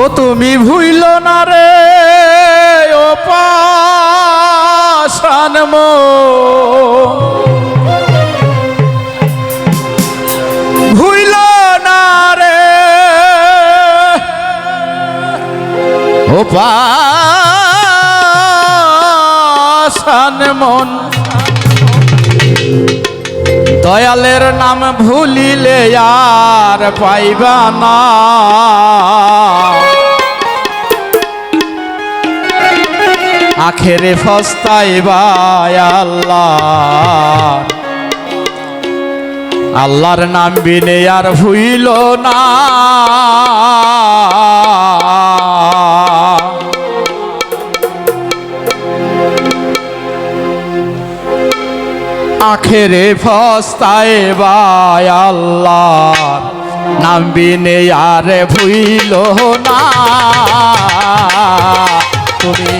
ও তুমি ভুইল না রে, ও পাশান ভুইল না রে, ও পাশান মন দয়ালের নাম ভুলিলে আর পাইবা না। আখেরে ফস্তাইবা আল্লাহ। আল্লাহর নাম বিনে আর ভুইল না। আখেরে ফস্তায় বাই আল্লাহ নাম বিনে আর ভুইল না। তুমি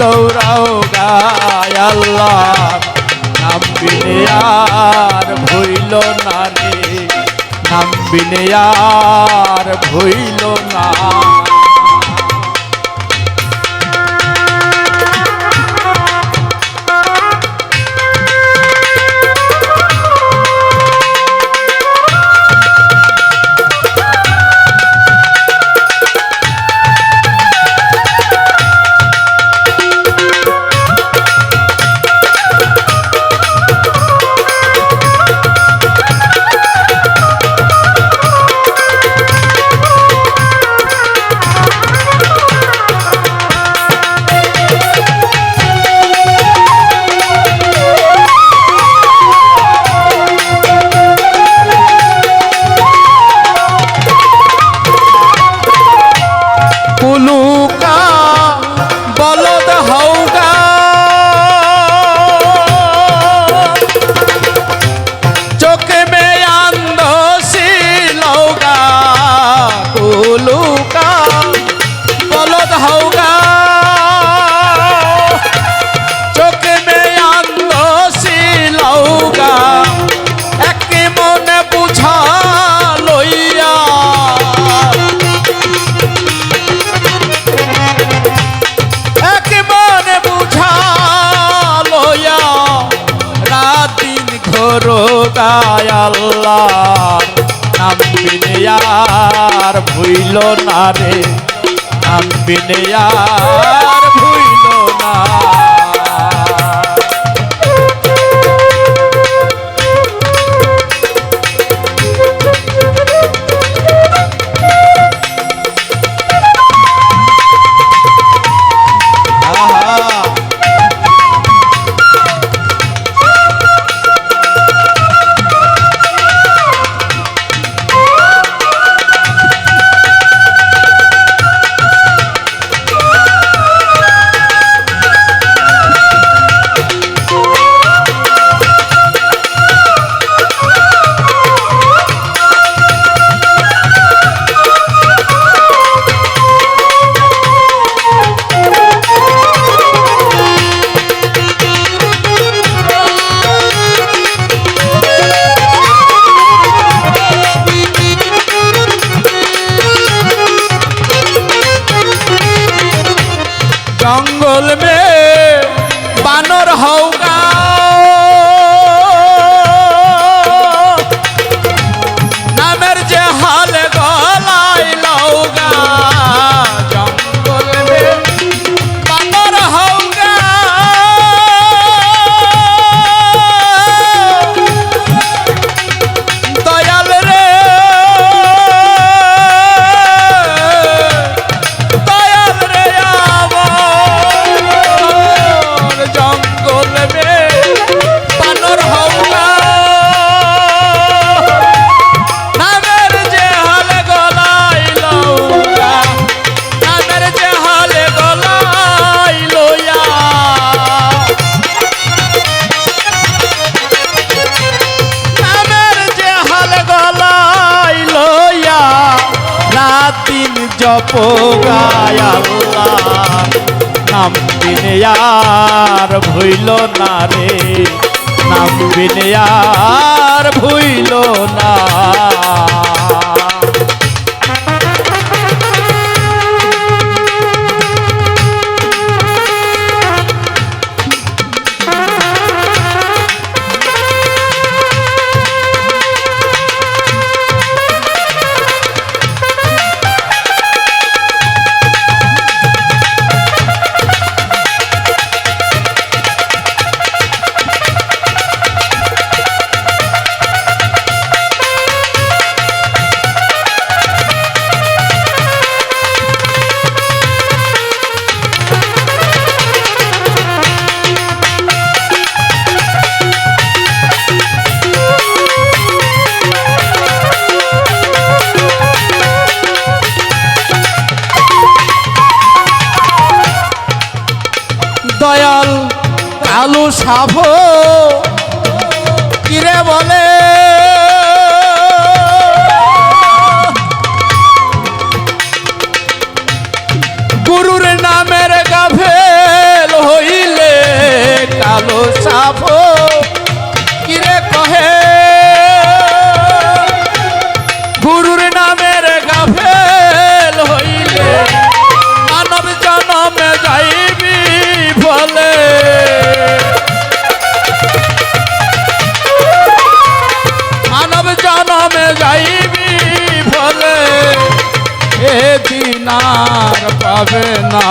দৌড়াও গায় আল্লাহ। নাম বিনিয়ার ভইল না রে। ভইল না আল্লাহ নাম বিনে আর ভুইল না রে। নাম বিনে পোগায় আল্লাহ নাম বিনে ভুইল না রে। নাম বিনে ভুইল না। সাভ কিরে বলে? গুরুর নামের গাভেল হইলে কালো সাভ এ দিনার পাবে না।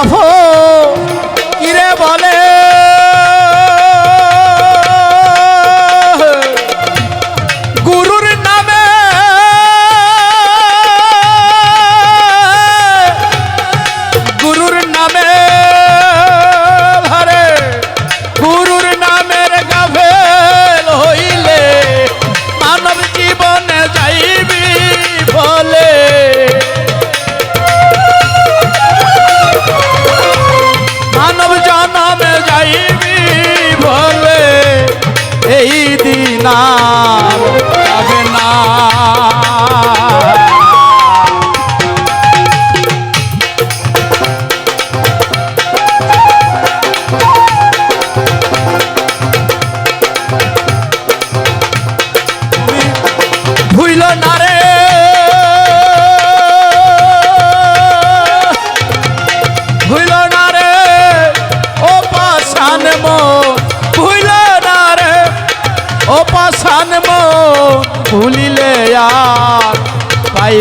হালো কিরে বলে?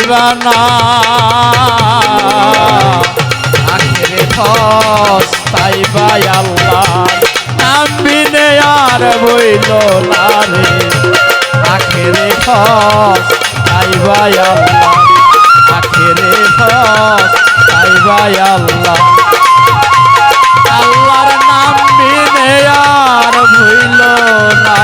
পাইবা না। আখেরে ফস পাইবা আল্লাহ নাম বিনে আর বইল না রে। আখেরে আল্লাহর নাম বিনে আর ভুইল না।